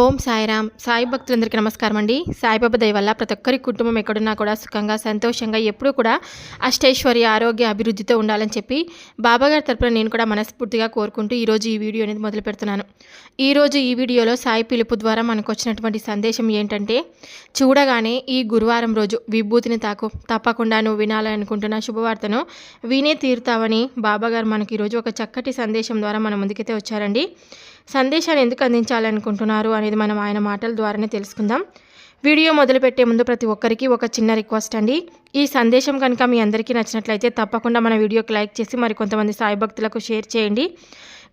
ఓం సాయిరామ్. సాయి భక్తులందరికీ నమస్కారం అండి సాయిబాబా దయ వల్ల ప్రతి ఒక్కరి కుటుంబం ఎక్కడున్నా కూడా సుఖంగా సంతోషంగా ఎప్పుడూ కూడా అష్టైశ్వర్య ఆరోగ్య అభివృద్ధితో ఉండాలని చెప్పి బాబాగారి తరపున నేను కూడా మనస్ఫూర్తిగా కోరుకుంటూ ఈరోజు ఈ వీడియో అనేది మొదలు పెడుతున్నాను. ఈరోజు ఈ వీడియోలో సాయి పిలుపు ద్వారా మనకు వచ్చినటువంటి సందేశం ఏంటంటే చూడగానే ఈ గురువారం రోజు విభూతిని తాకు తప్పకుండా నువ్వు వినాలనుకుంటున్న శుభవార్తను వినే తీరుతావని బాబాగారు మనకి ఈరోజు ఒక చక్కటి సందేశం ద్వారా మన ముందుకైతే వచ్చారండి. సందేశాన్ని ఎందుకు అందించాలనుకుంటున్నారు అనేది మనం ఆయన మాటల ద్వారానే తెలుసుకుందాం. వీడియో మొదలుపెట్టే ముందు ప్రతి ఒక్కరికి ఒక చిన్న రిక్వెస్ట్ అండి. ఈ సందేశం కనుక మీ అందరికీ నచ్చినట్లయితే తప్పకుండా మన వీడియోకి లైక్ చేసి మరి కొంతమంది సాయి భక్తులకు షేర్ చేయండి.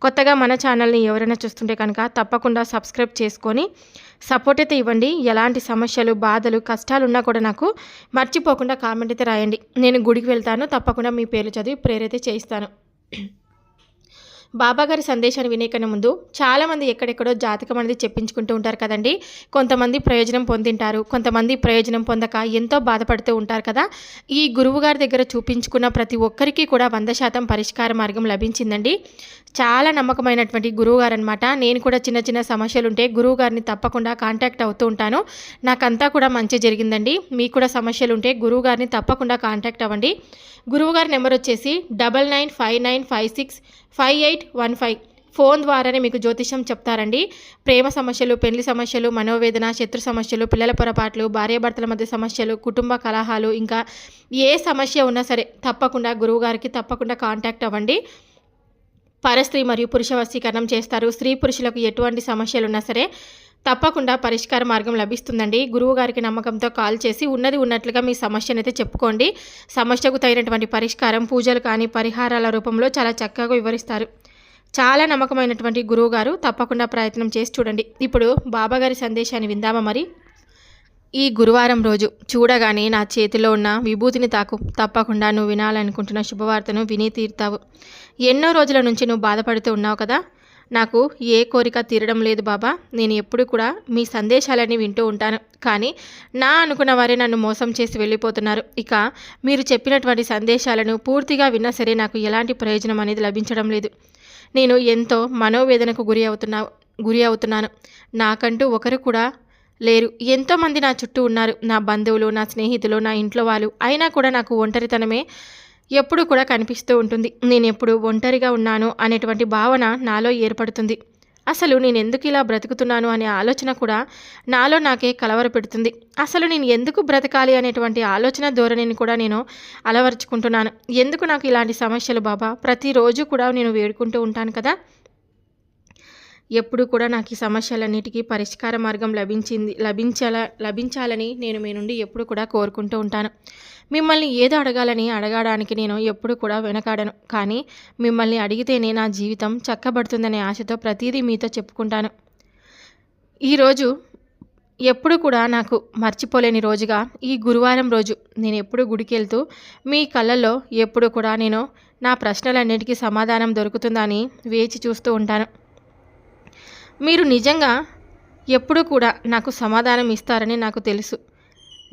కొత్తగా మన ఛానల్ని ఎవరైనా చూస్తుంటే కనుక తప్పకుండా సబ్స్క్రైబ్ చేసుకొని సపోర్ట్ అయితే ఇవ్వండి. ఎలాంటి సమస్యలు బాధలు కష్టాలు ఉన్నా కూడా నాకు మర్చిపోకుండా కామెంట్ అయితే రాయండి. నేను గుడికి వెళ్తాను. తప్పకుండా మీ పేర్లు చదివి ప్రేరైతే చేయిస్తాను. బాబాగారి సందేశాన్ని వినే ముందు చాలామంది ఎక్కడెక్కడో జాతకం అనేది చెప్పించుకుంటూ ఉంటారు కదండి. కొంతమంది ప్రయోజనం పొందింటారు కొంతమంది ప్రయోజనం పొందక ఎంతో బాధపడుతూ ఉంటారు కదా. ఈ గురువు గారి దగ్గర చూపించుకున్న ప్రతి ఒక్కరికి కూడా వంద శాతం పరిష్కార మార్గం లభించిందండి. చాలా నమ్మకమైనటువంటి గురువు గారు అనమాట నేను కూడా చిన్న చిన్న సమస్యలు ఉంటే గురువు గారిని తప్పకుండా కాంటాక్ట్ అవుతూ ఉంటాను. నాకంతా కూడా మంచి జరిగిందండి. మీకు కూడా సమస్యలు ఉంటే గురువు గారిని తప్పకుండా కాంటాక్ట్ అవ్వండి. గురువు గారి నెంబర్ వచ్చేసి double nine five nine five six five eight one five. Phone ద్వారానే మీకు జ్యోతిషం చెప్తారండి. ప్రేమ సమస్యలు పెళ్ళి సమస్యలు మనోవేదన శత్రు సమస్యలు పిల్లల పొరపాట్లు భార్యాభర్తల మధ్య సమస్యలు కుటుంబ కలహాలు ఇంకా ఏ సమస్య ఉన్నా సరే తప్పకుండా గురువుగారికి తప్పకుండా కాంటాక్ట్ అవ్వండి. పరస్త్రీ మరియు పురుష వశీకరణం చేస్తారు. స్త్రీ పురుషులకు ఎటువంటి సమస్యలు ఉన్నా సరే తప్పకుండా పరిష్కార మార్గం లభిస్తుందండి. గురువు గారికి నమ్మకంతో కాల్ చేసి ఉన్నది ఉన్నట్లుగా మీ సమస్యను అయితే చెప్పుకోండి. సమస్యకు తగినటువంటి పరిష్కారం పూజలు కానీ పరిహారాల రూపంలో చాలా చక్కగా వివరిస్తారు. చాలా నమ్మకమైనటువంటి గురువు గారు తప్పకుండా ప్రయత్నం చేసి చూడండి. ఇప్పుడు బాబాగారి సందేశాన్ని విందామా మరి? ఈ గురువారం రోజు చూడగానే నా చేతిలో ఉన్న విభూతిని తాకు తప్పకుండా నువ్వు వినాలనుకుంటున్న శుభవార్తను విని తీరుతావు. ఎన్నో రోజుల నుంచి నువ్వు బాధపడుతూ ఉన్నావు కదా. నాకు ఏ కోరిక తీరడం లేదు బాబా. నేను ఎప్పుడు కూడా మీ సందేశాలని వింటూ ఉంటాను. కానీ నా అనుకున్న వారే నన్ను మోసం చేసి వెళ్ళిపోతున్నారు. ఇక మీరు చెప్పినటువంటి సందేశాలను పూర్తిగా విన్నా సరే నాకు ఎలాంటి ప్రయోజనం అనేది లభించడం లేదు. నేను ఎంతో మనోవేదనకు గురి అవుతున్నా గురి అవుతున్నాను. నాకంటూ ఒకరు కూడా లేరు. ఎంతోమంది నా చుట్టూ ఉన్నారు. నా బంధువులు నా స్నేహితులు నా ఇంట్లో వాళ్ళు. అయినా కూడా నాకు ఒంటరితనమే ఎప్పుడు కూడా కనిపిస్తూ ఉంటుంది. నేను ఎప్పుడు ఒంటరిగా ఉన్నాను అనేటువంటి భావన నాలో ఏర్పడుతుంది. అసలు నేను ఎందుకు ఇలా బ్రతుకుతున్నాను అనే ఆలోచన కూడా నాలో నాకే కలవర పెడుతుంది. అసలు నేను ఎందుకు బ్రతకాలి అనేటువంటి ఆలోచన ధోరణిని కూడా నేను అలవరుచుకుంటున్నాను. ఎందుకు నాకు ఇలాంటి సమస్యలు బాబా? ప్రతిరోజు కూడా నేను వేడుకుంటూ ఉంటాను కదా? ఎప్పుడు కూడా నాకు ఈ సమస్యలన్నిటికీ పరిష్కార మార్గం లభించింది లభించాల లభించాలని నేను మీ నుండి ఎప్పుడు కూడా కోరుకుంటూ ఉంటాను. మిమ్మల్ని ఏదో అడగాలని అడగడానికి నేను ఎప్పుడు కూడా వెనకాడను. కానీ మిమ్మల్ని అడిగితేనే నా జీవితం చక్కబడుతుందనే ఆశతో ప్రతిదీ మీతో చెప్పుకుంటాను. ఈరోజు ఎప్పుడు కూడా నాకు మర్చిపోలేని రోజుగా ఈ గురువారం రోజు నేను ఎప్పుడు గుడికి వెళ్తూ మీ కళ్ళల్లో ఎప్పుడు కూడా నేను నా ప్రశ్నలన్నిటికీ సమాధానం దొరుకుతుందని వేచి చూస్తూ ఉంటాను. మీరు నిజంగా ఎప్పుడు కూడా నాకు సమాధానం ఇస్తారని నాకు తెలుసు.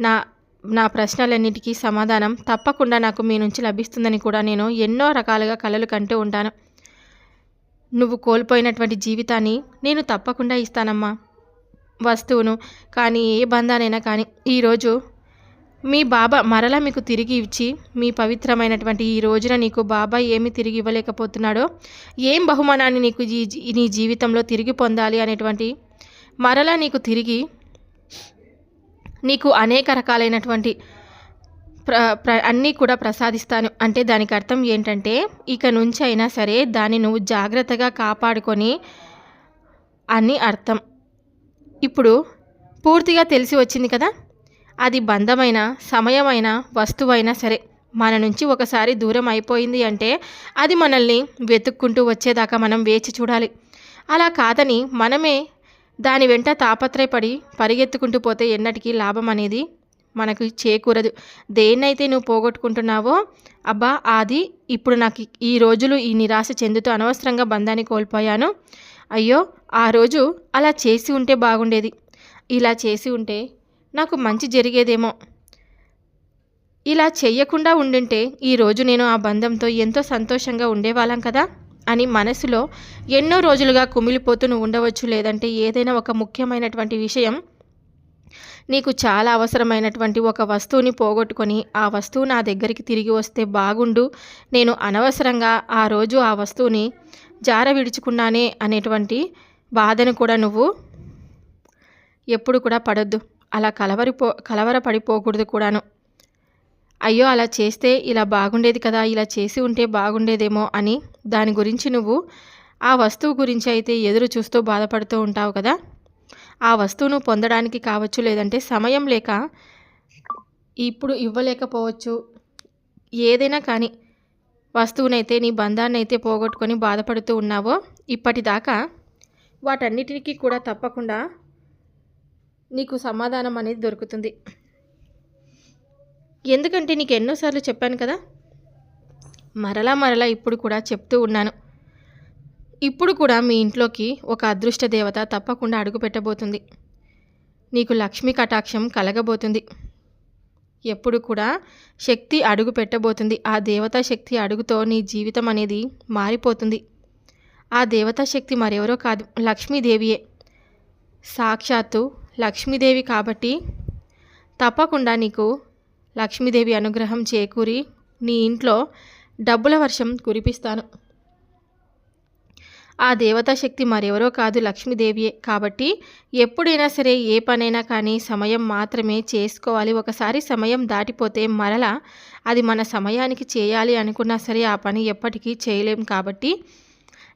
నా నా ప్రశ్నలన్నిటికీ సమాధానం తప్పకుండా నాకు మీ నుంచి లభిస్తుందని కూడా నేను ఎన్నో రకాలుగా కలలు కంటూ ఉంటాను. నువ్వు కోల్పోయినటువంటి జీవితాన్ని నేను తప్పకుండా ఇస్తానమ్మా. వస్తువును కానీ ఏ బంధానైనా కానీ ఈరోజు మీ బాబా మరలా మీకు తిరిగి ఇచ్చి మీ పవిత్రమైనటువంటి ఈ రోజున నీకు బాబా ఏమి తిరిగి ఇవ్వలేకపోతున్నాడో ఏం బహుమానాన్ని నీకు ఈ నీ జీవితంలో తిరిగి పొందాలి అనేటువంటి మరలా నీకు తిరిగి నీకు అనేక రకాలైనటువంటి ప్ర ప్ర అన్నీ కూడా ప్రసాదిస్తాను. అంటే దానికి అర్థం ఏంటంటే ఇక నుంచి అయినా సరే దాన్ని నువ్వు జాగ్రత్తగా కాపాడుకొని అని అర్థం. ఇప్పుడు పూర్తిగా తెలిసి వచ్చింది కదా? అది బంధమైన సమయమైన వస్తువైనా సరే మన నుంచి ఒకసారి దూరం అయిపోయింది అంటే అది మనల్ని వెతుక్కుంటూ వచ్చేదాకా మనం వేచి చూడాలి. అలా కాదని మనమే దాని వెంట తాపత్రయపడి పరిగెత్తుకుంటూ పోతే ఎన్నటికీ లాభం అనేది మనకు చేకూరదు. దేన్నైతే నువ్వు పోగొట్టుకుంటున్నావో అబ్బా అది ఇప్పుడు నాకు ఈ రోజులు ఈ నిరాశ చెందుతూ అనవసరంగా బంధాన్ని కోల్పోయాను. అయ్యో ఆ రోజు అలా చేసి ఉంటే బాగుండేది. ఇలా చేసి ఉంటే నాకు మంచి జరిగేదేమో. ఇలా చెయ్యకుండా ఉండింటే ఈరోజు నేను ఆ బంధంతో ఎంతో సంతోషంగా ఉండేవాళ్ళం కదా. అని మనసులో ఎన్నో రోజులుగా కుమిలిపోతూ నువ్వు ఉండవచ్చు లేదంటే ఏదైనా ఒక ముఖ్యమైనటువంటి విషయం నీకు చాలా అవసరమైనటువంటి ఒక వస్తువుని పోగొట్టుకొని ఆ వస్తువు నా దగ్గరికి తిరిగి వస్తే బాగుండు. నేను అనవసరంగా ఆ రోజు ఆ వస్తువుని జార విడుచుకున్నానే అనేటువంటి బాధను కూడా నువ్వు ఎప్పుడు కూడా పడొద్దు. అలా కలవరిపో కలవరపడిపోకూడదు కూడాను. అయ్యో అలా చేస్తే ఇలా బాగుండేది కదా ఇలా చేసి ఉంటే బాగుండేదేమో అని దాని గురించి నువ్వు ఆ వస్తువు గురించి అయితే ఎదురు చూస్తూ బాధపడుతూ ఉంటావు కదా. ఆ వస్తువును పొందడానికి కావచ్చు లేదంటే సమయం లేక ఇప్పుడు ఇవ్వలేకపోవచ్చు. ఏదైనా కానీ వస్తువునైతే నీ బంధాన్ని అయితే పోగొట్టుకొని బాధపడుతూ ఉన్నావో ఇప్పటిదాకా వాటన్నిటికీ కూడా తప్పకుండా నీకు సమాధానం అనేది దొరుకుతుంది. ఎందుకంటే నీకు ఎన్నోసార్లు చెప్పాను కదా? మరలా మరలా ఇప్పుడు కూడా చెప్తూ ఉన్నాను. ఇప్పుడు కూడా మీ ఇంట్లోకి ఒక అదృష్ట దేవత తప్పకుండా అడుగు పెట్టబోతుంది. నీకు లక్ష్మీ కటాక్షం కలగబోతుంది. ఎప్పుడు కూడా శక్తి అడుగు పెట్టబోతుంది. ఆ దేవతా శక్తి అడుగుతో నీ జీవితం అనేది మారిపోతుంది. ఆ దేవతా శక్తి మరెవరో కాదు లక్ష్మీదేవియే. సాక్షాత్తు లక్ష్మీదేవి కాబట్టి తప్పకుండా నీకు లక్ష్మీదేవి అనుగ్రహం చేకూరి నీ ఇంట్లో డబ్బుల వర్షం కురిపిస్తాను. ఆ దేవతా శక్తి మరెవరో కాదు లక్ష్మీదేవియే. కాబట్టి ఎప్పుడైనా సరే ఏ పనైనా కానీ సమయం మాత్రమే చేసుకోవాలి. ఒకసారి సమయం దాటిపోతే మరలా అది మన సమయానికి చేయాలి అనుకున్నా సరే ఆ పని ఎప్పటికీ చేయలేం. కాబట్టి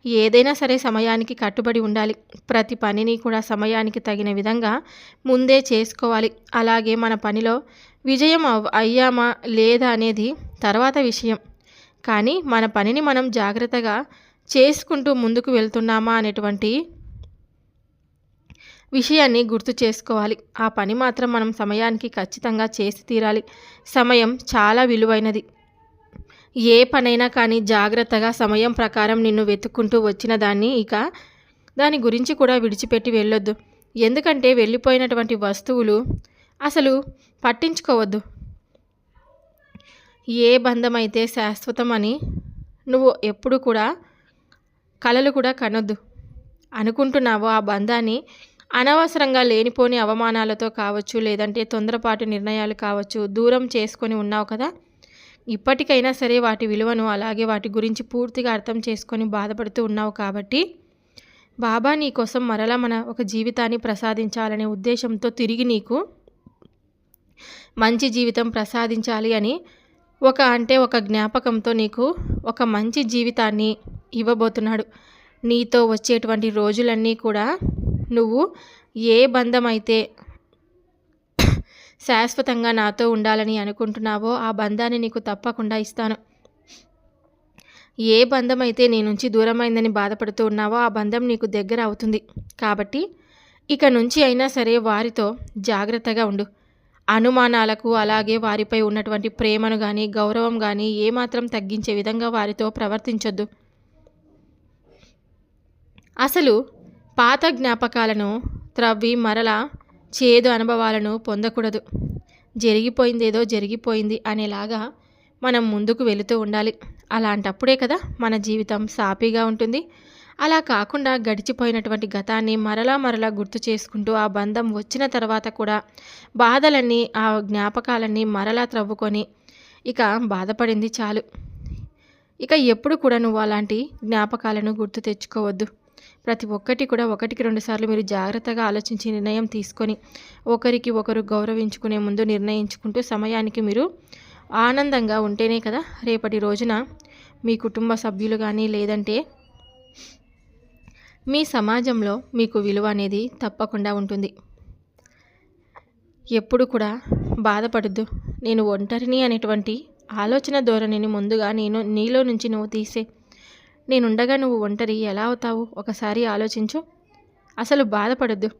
ఏదైనా సరే సమయానికి కట్టుబడి ఉండాలి. ప్రతి పనిని కూడా సమయానికి తగిన విధంగా ముందే చేసుకోవాలి. అలాగే మన పనిలో విజయం అయ్యామా లేదా అనేది తర్వాత విషయం. కానీ మన పనిని మనం జాగ్రత్తగా చేసుకుంటూ ముందుకు వెళ్తున్నామా అనేటువంటి విషయాన్ని గుర్తు చేసుకోవాలి. ఆ పని మాత్రం మనం సమయానికి ఖచ్చితంగా చేసి తీరాలి. సమయం చాలా విలువైనది. ఏ పనైనా కానీ జాగ్రత్తగా సమయం ప్రకారం నిన్ను వెతుక్కుంటూ వచ్చిన దాన్ని ఇక దాని గురించి కూడా విడిచిపెట్టి వెళ్ళొద్దు. ఎందుకంటే వెళ్ళిపోయినటువంటి వస్తువులు అసలు పట్టించుకోవద్దు. ఏ బంధం అయితే శాశ్వతమని నువ్వు ఎప్పుడు కూడా కలలు కూడా కనొద్దు. అనుకుంటున్నావో ఆ బంధాన్ని అనవసరంగా లేనిపోని అవమానాలతో కావచ్చు లేదంటే తొందరపాటు నిర్ణయాలు కావచ్చు దూరం చేసుకొని ఉన్నావు కదా? ఇప్పటికైనా సరే వాటి విలువను అలాగే వాటి గురించి పూర్తిగా అర్థం చేసుకొని బాధపడుతూ ఉన్నావు కాబట్టి బాబా నీ కోసం మరలా మన ఒక జీవితాన్ని ప్రసాదించాలనే ఉద్దేశంతో తిరిగి నీకు మంచి జీవితం ప్రసాదించాలి అని ఒక అంటే ఒక జ్ఞాపకంతో నీకు ఒక మంచి జీవితాన్ని ఇవ్వబోతున్నాడు. నీతో వచ్చేటువంటి రోజులన్నీ కూడా నువ్వు ఏ బంధం అయితే శాశ్వతంగా నాతో ఉండాలని అనుకుంటున్నావో ఆ బంధాన్ని నీకు తప్పకుండా ఇస్తాను. ఏ బంధం అయితే నీ నుంచి దూరమైందని బాధపడుతూ ఉన్నావో ఆ బంధం నీకు దగ్గర అవుతుంది. కాబట్టి ఇక నుంచి అయినా సరే వారితో జాగ్రత్తగా ఉండు. అనుమానాలకు అలాగే వారిపై ఉన్నటువంటి ప్రేమను కానీ గౌరవం కానీ ఏమాత్రం తగ్గించే విధంగా వారితో ప్రవర్తించొద్దు. అసలు పాత జ్ఞాపకాలను త్రవ్వి మరలా చేదు అనుభవాలను పొందకూడదు. జరిగిపోయిందేదో జరిగిపోయింది అనేలాగా మనం ముందుకు వెళుతూ ఉండాలి. అలాంటప్పుడే కదా మన జీవితం సాపీగా ఉంటుంది. అలా కాకుండా గడిచిపోయినటువంటి గతాన్ని మరలా మరలా గుర్తు చేసుకుంటూ ఆ బంధం వచ్చిన తర్వాత కూడా బాధలన్నీ ఆ జ్ఞాపకాలన్నీ మరలా త్రవ్వుకొని ఇక బాధపడింది చాలు. ఇక ఎప్పుడు కూడా నువ్వు అలాంటి జ్ఞాపకాలను గుర్తు తెచ్చుకోవద్దు. ప్రతి ఒక్కటి కూడా ఒకటికి రెండుసార్లు మీరు జాగ్రత్తగా ఆలోచించి నిర్ణయం తీసుకొని ఒకరికి ఒకరు గౌరవించుకునే ముందు నిర్ణయించుకుంటూ సమయానికి మీరు ఆనందంగా ఉంటేనే కదా రేపటి రోజున మీ కుటుంబ సభ్యులు కానీ లేదంటే మీ సమాజంలో మీకు విలువ అనేది తప్పకుండా ఉంటుంది. ఎప్పుడు కూడా బాధపడద్దు. నేను ఒంటరిని అనేటువంటి ఆలోచన ధోరణిని ముందుగా నేను నీలో నుంచి నువ్వు తీసే. నేనుండగా నువ్వు ఒంటరి ఎలా అవుతావు? ఒకసారి ఆలోచించు. అసలు బాధపడద్దు.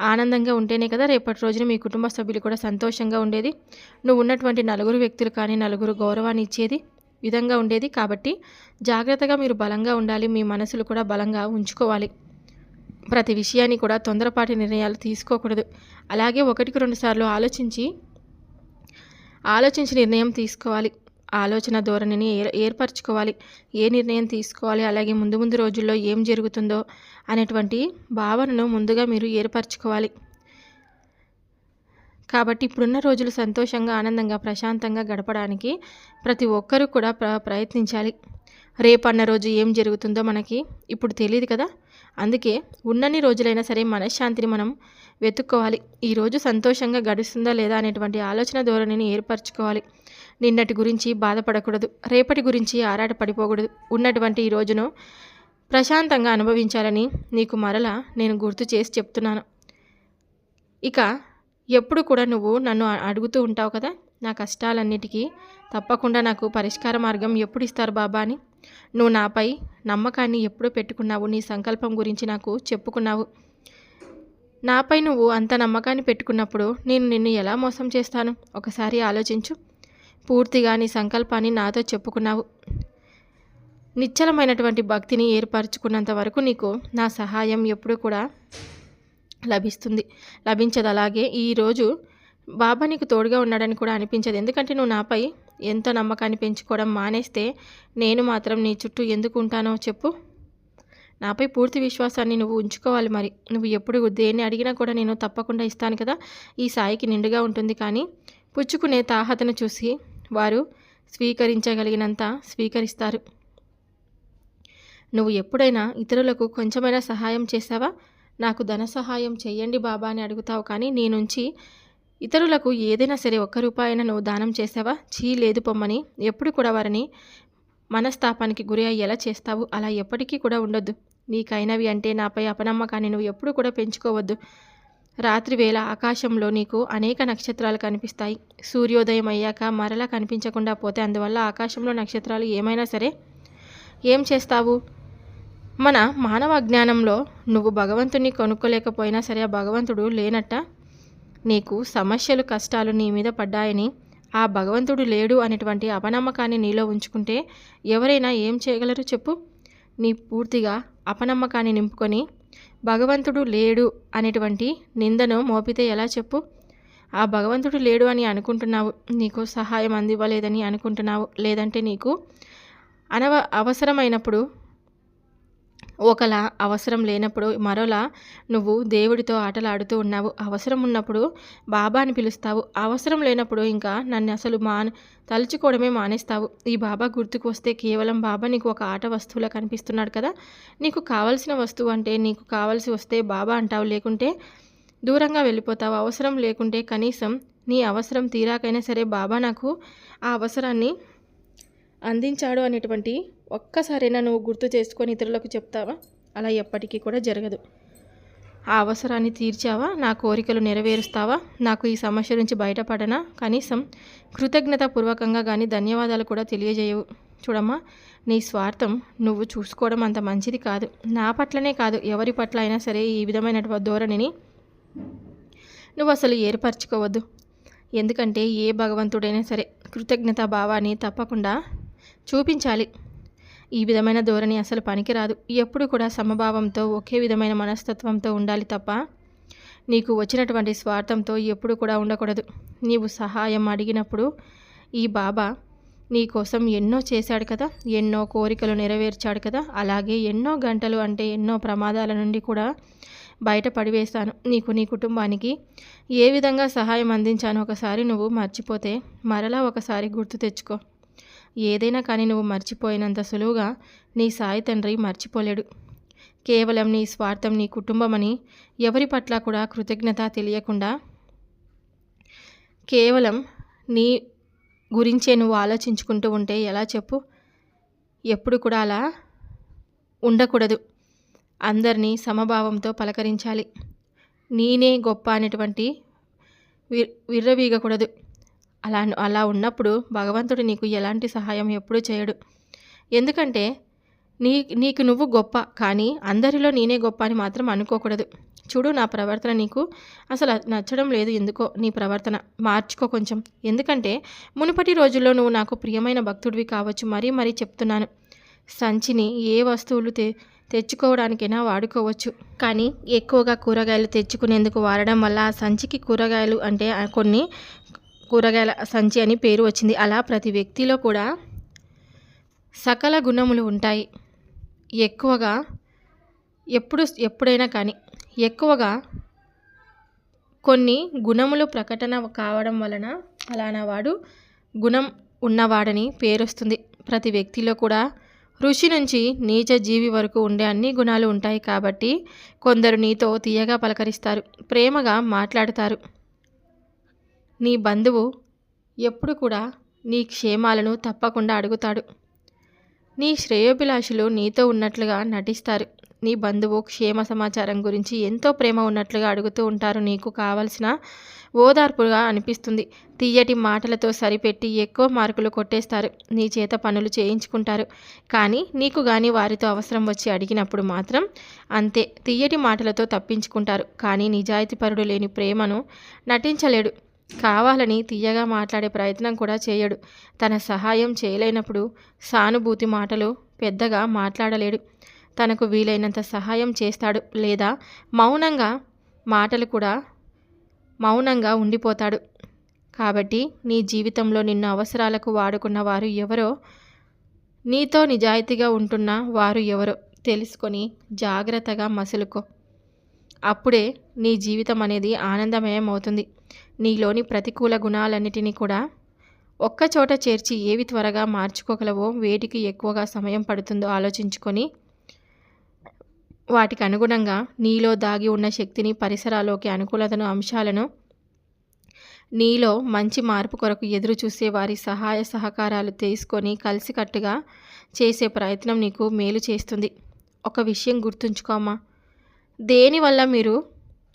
ఆనందంగా ఉంటేనే కదా రేపటి రోజున మీ కుటుంబ సభ్యులు కూడా సంతోషంగా ఉండేది. నువ్వు ఉన్నటువంటి నలుగురు వ్యక్తులు కానీ నలుగురు గౌరవాన్ని ఇచ్చేది. విధంగా ఉండేది కాబట్టి జాగ్రత్తగా మీరు బలంగా ఉండాలి మీ మనసులు కూడా బలంగా ఉంచుకోవాలి. ప్రతి విషయాన్ని కూడా తొందరపాటి నిర్ణయాలు తీసుకోకూడదు. అలాగే ఒకటికి రెండు సార్లు ఆలోచించి ఆలోచించి నిర్ణయం తీసుకోవాలి. ఆలోచన ధోరణిని ఏర్ ఏర్పరచుకోవాలి. ఏ నిర్ణయం తీసుకోవాలి అలాగే ముందు ముందు రోజుల్లో ఏం జరుగుతుందో అనేటువంటి భావనను ముందుగా మీరు ఏర్పరచుకోవాలి. కాబట్టి ఇప్పుడున్న రోజులు సంతోషంగా ఆనందంగా ప్రశాంతంగా గడపడానికి ప్రతి ఒక్కరూ కూడా ప్ర ప్రయత్నించాలి. రేపన్న రోజు ఏం జరుగుతుందో మనకి ఇప్పుడు తెలియదు కదా? అందుకే ఉన్నన్ని రోజులైనా సరే మనశ్శాంతిని మనం వెతుక్కోవాలి. ఈరోజు సంతోషంగా గడుస్తుందా లేదా అనేటువంటి ఆలోచన ధోరణిని ఏర్పరచుకోవాలి. నిన్నటి గురించి బాధపడకూడదు. రేపటి గురించి ఆరాట పడిపోకూడదు. ఉన్నటువంటి ఈ రోజును ప్రశాంతంగా అనుభవించాలని నీకు మరలా నేను గుర్తు చేసి చెప్తున్నాను. ఇక ఎప్పుడు కూడా నువ్వు నన్ను అడుగుతూ ఉంటావు కదా నా కష్టాలన్నిటికీ తప్పకుండా నాకు పరిష్కార మార్గం ఎప్పుడు ఇస్తారు బాబా అని. నువ్వు నాపై నమ్మకాన్ని ఎప్పుడూ పెట్టుకున్నావు నీ సంకల్పం గురించి నాకు చెప్పుకున్నావు. నాపై నువ్వు అంత నమ్మకాన్ని పెట్టుకున్నప్పుడు నేను నిన్ను ఎలా మోసం చేస్తాను? ఒకసారి ఆలోచించు. పూర్తిగా నీ సంకల్పాన్ని నాతో చెప్పుకున్నావు. నిశ్చలమైనటువంటి భక్తిని ఏర్పరచుకున్నంత వరకు నీకు నా సహాయం ఎప్పుడూ కూడా లభిస్తుంది. లభించదు. అలాగే ఈరోజు బాబా నీకు తోడుగా ఉన్నాడని కూడా అనిపించదు. ఎందుకంటే నువ్వు నాపై ఎంత నమ్మకాన్ని పెంచుకోవడం మానేస్తే నేను మాత్రం నీ చుట్టూ ఎందుకు ఉంటానో చెప్పు. నాపై పూర్తి విశ్వాసాన్ని నువ్వు ఉంచుకోవాలి మరి. నువ్వు ఎప్పుడు దేన్ని అడిగినా కూడా నేను తప్పకుండా ఇస్తాను కదా. ఈ సాయికి నిండుగా ఉంటుంది. కానీ పుచ్చుకునే తాహతను చూసి వారు స్వీకరించగలిగినంత స్వీకరిస్తారు. నువ్వు ఎప్పుడైనా ఇతరులకు కొంచెమైనా సహాయం చేసావా నాకు ధన సహాయం చేయండి బాబా అని అడుగుతావు కానీ నీ నుంచి ఇతరులకు ఏదైనా సరే ఒక్క రూపాయన నువ్వు దానం చేసావా? చీ లేదు పొమ్మని. ఎప్పుడు కూడా వారిని మనస్తాపానికి గురి అయ్యేలా చేస్తావు. అలా ఎప్పటికీ కూడా ఉండొద్దు. నీకైనవి అంటే నాపై అపనమ్మకాన్ని నువ్వు ఎప్పుడు కూడా పెంచుకోవద్దు. రాత్రి వేళ ఆకాశంలో నీకు అనేక నక్షత్రాలు కనిపిస్తాయి. సూర్యోదయం అయ్యాక మరలా కనిపించకుండా పోతే అందువల్ల ఆకాశంలో నక్షత్రాలు ఏమైనా సరే ఏం చేస్తావు? మన మానవ జ్ఞానంలో నువ్వు భగవంతుని కొనుక్కోలేకపోయినా సరే ఆ భగవంతుడు లేనట్ట? నీకు సమస్యలు కష్టాలు నీ మీద పడ్డాయని ఆ భగవంతుడు లేడు అనేటువంటి అపనమ్మకాన్ని నీలో ఉంచుకుంటే ఎవరైనా ఏం చేయగలరు చెప్పు? నీ పూర్తిగా అపనమ్మకాన్ని నింపుకొని భగవంతుడు లేడు అనేటువంటి నిందను మోపితే ఎలా చెప్పు? ఆ భగవంతుడు లేడు అని అనుకుంటున్నావు నీకు సహాయం అందివ్వలేదని అనుకుంటున్నావు లేదంటే నీకు అనవ అవసరమైనప్పుడు ఒకలా అవసరం లేనప్పుడు మరోలా నువ్వు దేవుడితో ఆటలాడుతూ ఉన్నావు. అవసరం ఉన్నప్పుడు బాబా అని పిలుస్తావు. అవసరం లేనప్పుడు ఇంకా నన్ను అసలు మా తలుచుకోవడమే మానేస్తావు. ఈ బాబా గుర్తుకు వస్తే కేవలం బాబా నీకు ఒక ఆట వస్తువులా కనిపిస్తున్నాడు కదా? నీకు కావలసిన వస్తువు అంటే నీకు కావలసి వస్తే బాబా అంటావు. లేకుంటే దూరంగా వెళ్ళిపోతావు. అవసరం లేకుంటే కనీసం నీ అవసరం తీరాకైనా సరే బాబా నాకు ఆ అవసరాన్ని అందించాడు అనేటువంటి ఒక్కసారైనా నువ్వు గుర్తు చేసుకొని ఇతరులకు చెప్తావా? అలా ఎప్పటికీ కూడా జరగదు. ఆ అవసరాన్ని తీర్చావా? నా కోరికలు నెరవేరుస్తావా? నాకు ఈ సమస్య నుంచి బయటపడనా? కనీసం కృతజ్ఞత పూర్వకంగా కానీ ధన్యవాదాలు కూడా తెలియజేయవు. చూడమ్మా నీ స్వార్థం నువ్వు చూసుకోవడం అంత మంచిది కాదు. నా పట్లనే కాదు ఎవరి పట్ల అయినా సరే ఈ విధమైనటువంటి ధోరణిని నువ్వు అసలు ఏర్పరచుకోవద్దు. ఎందుకంటే ఏ భగవంతుడైనా సరే కృతజ్ఞత భావాన్ని తప్పకుండా చూపించాలి. ఈ విధమైన ధోరణి అసలు పనికిరాదు. ఎప్పుడు కూడా సమభావంతో ఒకే విధమైన మనస్తత్వంతో ఉండాలి తప్ప నీకు వచ్చినటువంటి స్వార్థంతో ఎప్పుడు కూడా ఉండకూడదు. నీవు సహాయం అడిగినప్పుడు ఈ బాబా నీ కోసం ఎన్నో చేశాడు కదా ఎన్నో కోరికలు నెరవేర్చాడు కదా అలాగే ఎన్నో గంటలు అంటే ఎన్నో ప్రమాదాల నుండి కూడా బయట పడివేశాను నీకు నీ కుటుంబానికి ఏ విధంగా సహాయం అందించాను ఒకసారి నువ్వు మర్చిపోతే మరలా ఒకసారి గుర్తు తెచ్చుకో. ఏదైనా కానీ నువ్వు మర్చిపోయినంత సులువుగా నీ సాయి తండ్రి మర్చిపోలేడు. కేవలం నీ స్వార్థం నీ కుటుంబమని ఎవరి పట్ల కూడా కృతజ్ఞత తెలియకుండా కేవలం నీ గురించే నువ్వు ఆలోచించుకుంటూ ఉంటే ఎలా చెప్పు? ఎప్పుడు కూడా అలా ఉండకూడదు. అందరినీ సమభావంతో పలకరించాలి. నేనే గొప్ప అనేటువంటి విర్రవీగకూడదు. అలా అలా ఉన్నప్పుడు భగవంతుడు నీకు ఎలాంటి సహాయం ఎప్పుడూ చేయడు. ఎందుకంటే నీ నీకు నువ్వు గొప్ప కానీ అందరిలో నేనే గొప్ప అని మాత్రం అనుకోకూడదు. చూడు నా ప్రవర్తన నీకు అసలు నచ్చడం లేదు ఎందుకో నీ ప్రవర్తన. మార్చుకో కొంచెం. ఎందుకంటే మునుపటి రోజుల్లో నువ్వు నాకు ప్రియమైన భక్తుడివి కావచ్చు మరీ మరీ చెప్తున్నాను. సంచిని ఏ వస్తువులు తె తెచ్చుకోవడానికైనా వాడుకోవచ్చు. కానీ ఎక్కువగా కూరగాయలు తెచ్చుకునేందుకు వాడడం వల్ల ఆ సంచికి కూరగాయలు అంటే కొన్ని కూరగాయల సంచి అని పేరు వచ్చింది. అలా ప్రతి వ్యక్తిలో కూడా సకల గుణములు ఉంటాయి. ఎక్కువగా ఎప్పుడు ఎప్పుడైనా కానీ ఎక్కువగా కొన్ని గుణములు ప్రకటన కావడం వలన అలానా వాడు గుణం ఉన్నవాడని పేరొస్తుంది. ప్రతి వ్యక్తిలో కూడా ఋషి నుంచి నీచ జీవి వరకు ఉండే అన్ని గుణాలు ఉంటాయి కాబట్టి కొందరు నీతో తీయగా పలకరిస్తారు ప్రేమగా మాట్లాడతారు. నీ బంధువు ఎప్పుడు కూడా నీ క్షేమాలను తప్పకుండా అడుగుతాడు. నీ శ్రేయోభిలాషులు నీతో ఉన్నట్లుగా నటిస్తారు. నీ బంధువు క్షేమ సమాచారం గురించి ఎంతో ప్రేమ ఉన్నట్లుగా అడుగుతూ ఉంటారు. నీకు కావలసిన ఓదార్పుగా అనిపిస్తుంది. తీయటి మాటలతో సరిపెట్టి ఎక్కువ మార్కులు కొట్టేస్తారు. నీ చేత పనులు చేయించుకుంటారు. కానీ నీకు కానీ వారితో అవసరం వచ్చి అడిగినప్పుడు మాత్రం అంతే. తీయటి మాటలతో తప్పించుకుంటారు. కానీ నిజాయితీపరుడు లేని ప్రేమను నటించలేడు. కావాలని తీయగా మాట్లాడే ప్రయత్నం కూడా చేయడు. తన సహాయం చేయలేనప్పుడు సానుభూతి మాటలు పెద్దగా మాట్లాడలేడు. తనకు వీలైనంత సహాయం చేస్తాడు లేదా మౌనంగా మాటలు కూడా మౌనంగా ఉండిపోతాడు. కాబట్టి నీ జీవితంలో నిన్ను అవసరాలకు వాడుకున్న వారు ఎవరో నీతో నిజాయితీగా ఉంటున్న వారు ఎవరో తెలుసుకొని జాగ్రత్తగా మసులుకో. అప్పుడే నీ జీవితం అనేది ఆనందమయం అవుతుంది నీలోని ప్రతికూల గుణాలన్నిటినీ కూడా ఒక్కచోట చేర్చి ఏవి త్వరగా మార్చుకోగలవో వేటికి ఎక్కువగా సమయం పడుతుందో ఆలోచించుకొని వాటికి అనుగుణంగా నీలో దాగి ఉన్న శక్తిని పరిసరాల్లోకి అనుకూలతను అంశాలను నీలో మంచి మార్పు కొరకు ఎదురు చూసే వారి సహాయ సహకారాలు తీసుకొని కలిసికట్టుగా చేసే ప్రయత్నం నీకు మేలు చేస్తుంది. ఒక విషయం గుర్తుంచుకోమ్మా. దేనివల్ల మీరు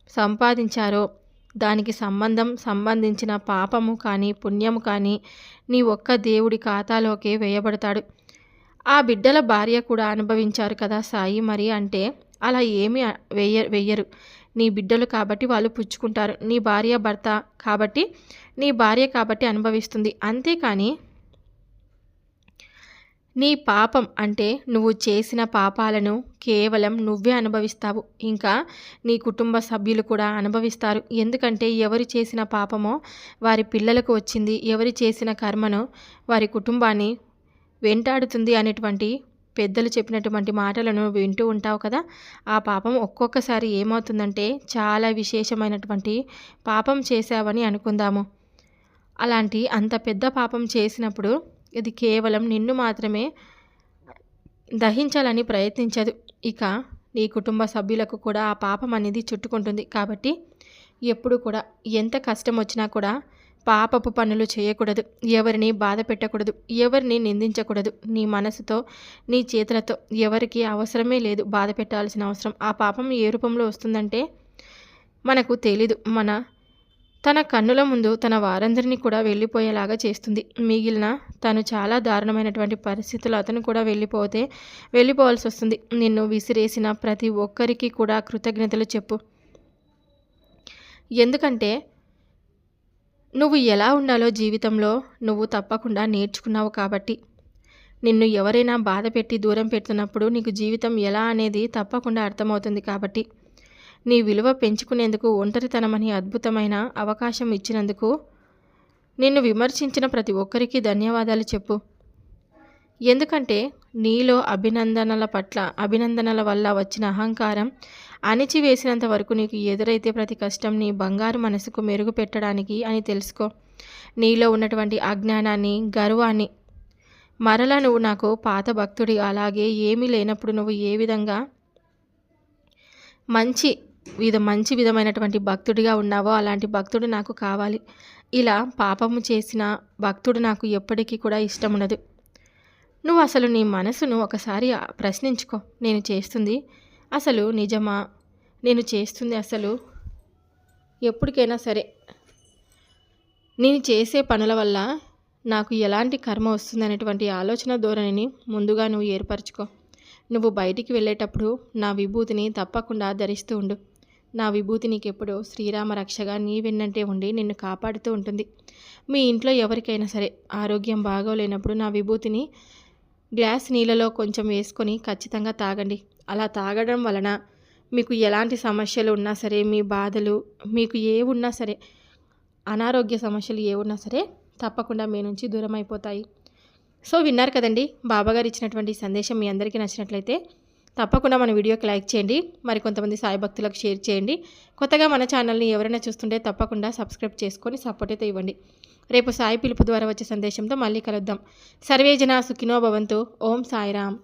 సంపాదించారో దానికి సంబంధం సంబంధించిన పాపము కానీ పుణ్యము కానీ నీ ఒక్క దేవుడి ఖాతాలోకే వేయబడతాడు. ఆ బిడ్డల భార్య కూడా అనుభవించారు కదా సాయి మరి అంటే అలా ఏమీ వేయ వేయరు. నీ బిడ్డలు కాబట్టి వాళ్ళు పుచ్చుకుంటారు. నీ భార్య భర్త కాబట్టి నీ భార్య కాబట్టి అనుభవిస్తుంది. అంతేకాని నీ పాపం అంటే నువ్వు చేసిన పాపాలను కేవలం నువ్వే అనుభవిస్తావు. ఇంకా నీ కుటుంబ సభ్యులు కూడా అనుభవిస్తారు. ఎందుకంటే ఎవరు చేసిన పాపమో వారి పిల్లలకు వచ్చింది ఎవరు చేసిన కర్మను వారి కుటుంబాన్ని వెంటాడుతుంది అనేటువంటి పెద్దలు చెప్పినటువంటి మాటలను వింటూ ఉంటావు కదా. ఆ పాపం ఒక్కొక్కసారి ఏమవుతుందంటే చాలా విశేషమైనటువంటి పాపం చేశావని అనుకుందాము. అలాంటి అంత పెద్ద పాపం చేసినప్పుడు ఇది కేవలం నిన్ను మాత్రమే దహించాలని ప్రయత్నించదు. ఇక నీ కుటుంబ సభ్యులకు కూడా ఆ పాపం అనేది చుట్టుకుంటుంది. కాబట్టి ఎప్పుడు కూడా ఎంత కష్టం వచ్చినా కూడా పాపపు పనులు చేయకూడదు. ఎవరిని బాధ పెట్టకూడదు. ఎవరిని నిందించకూడదు. నీ మనసుతో నీ చేతులతో ఎవరికి అవసరమే లేదు బాధ పెట్టాల్సిన అవసరం. ఆ పాపం ఏ రూపంలో వస్తుందంటే మనకు తెలీదు. మన తన కన్నుల ముందు తన వారందరినీ కూడా వెళ్ళిపోయేలాగా చేస్తుంది. మిగిలిన తను చాలా దారుణమైనటువంటి పరిస్థితులు అతను కూడా వెళ్ళిపోతే వెళ్ళిపోవాల్సి వస్తుంది. నిన్ను విసిరేసిన ప్రతి ఒక్కరికి కూడా కృతజ్ఞతలు చెప్పు. ఎందుకంటే నువ్వు ఎలా ఉండాలో జీవితంలో నువ్వు తప్పకుండా నేర్చుకున్నావు కాబట్టి. నిన్ను ఎవరైనా బాధ పెట్టి దూరం పెడుతున్నప్పుడు నీకు జీవితం ఎలా అనేది తప్పకుండా అర్థమవుతుంది కాబట్టి. నీ విలువ పెంచుకునేందుకు ఒంటరితనమని అద్భుతమైన అవకాశం ఇచ్చినందుకు నిన్ను విమర్శించిన ప్రతి ఒక్కరికి ధన్యవాదాలు చెప్పు. ఎందుకంటే నీలో అభినందనల పట్ల అభినందనల వల్ల వచ్చిన అహంకారం అణిచివేసినంత వరకు నీకు ఎదురైతే ప్రతి కష్టం నీ బంగారు మనసుకు మెరుగు పెట్టడానికి అని తెలుసుకో. నీలో ఉన్నటువంటి అజ్ఞానాన్ని గర్వాన్ని మరలా నువ్వు నాకు పాత భక్తుడి అలాగే ఏమీ లేనప్పుడు నువ్వు ఏ విధంగా మంచి విధ మంచి విధమైనటువంటి భక్తుడిగా ఉన్నావో అలాంటి భక్తుడు నాకు కావాలి. ఇలా పాపము చేసిన భక్తుడు నాకు ఎప్పటికీ కూడా ఇష్టం ఉండదు నువ్వు అసలు నీ మనసును ఒకసారి ప్రశ్నించుకో. నేను చేస్తుంది అసలు నిజమా? నేను చేస్తుంది అసలు ఎప్పటికైనా సరే. నేను చేసే పనుల వల్ల నాకు ఎలాంటి కర్మ వస్తుంది అనేటువంటి ఆలోచన ధోరణిని ముందుగా నువ్వు ఏర్పరచుకో. నువ్వు బయటికి వెళ్ళేటప్పుడు నా విభూతిని తప్పకుండా ధరిస్తూ ఉండు. నా విభూతి నీకెప్పుడో శ్రీరామ రక్షగా నీ వెన్నంటే ఉండి నిన్ను కాపాడుతూ ఉంటుంది. మీ ఇంట్లో ఎవరికైనా సరే ఆరోగ్యం బాగోలేనప్పుడు నా విభూతిని గ్లాస్ నీళ్ళలో కొంచెం వేసుకొని ఖచ్చితంగా తాగండి. అలా తాగడం వలన మీకు ఎలాంటి సమస్యలు ఉన్నా సరే మీ బాధలు మీకు ఏ ఉన్నా సరే అనారోగ్య సమస్యలు ఏ ఉన్నా సరే తప్పకుండా మీ నుంచి దూరం అయిపోతాయి సో విన్నారు కదండి బాబాగారు ఇచ్చినటువంటి సందేశం మీ అందరికీ నచ్చినట్లయితే తప్పకుండా మన వీడియోకి లైక్ చేయండి. మరి కొంతమంది సాయి భక్తులకు షేర్ చేయండి. కొత్తగా మన ఛానల్ని ఎవరైనా చూస్తుంటే తప్పకుండా సబ్స్క్రైబ్ చేసుకొని సపోర్ట్ అయితే ఇవ్వండి. రేపు సాయి పిలుపు ద్వారా వచ్చే సందేశంతో మళ్ళీ కలుద్దాం. సర్వేజన సుఖినో భవంతు. ఓం సాయిరామ్.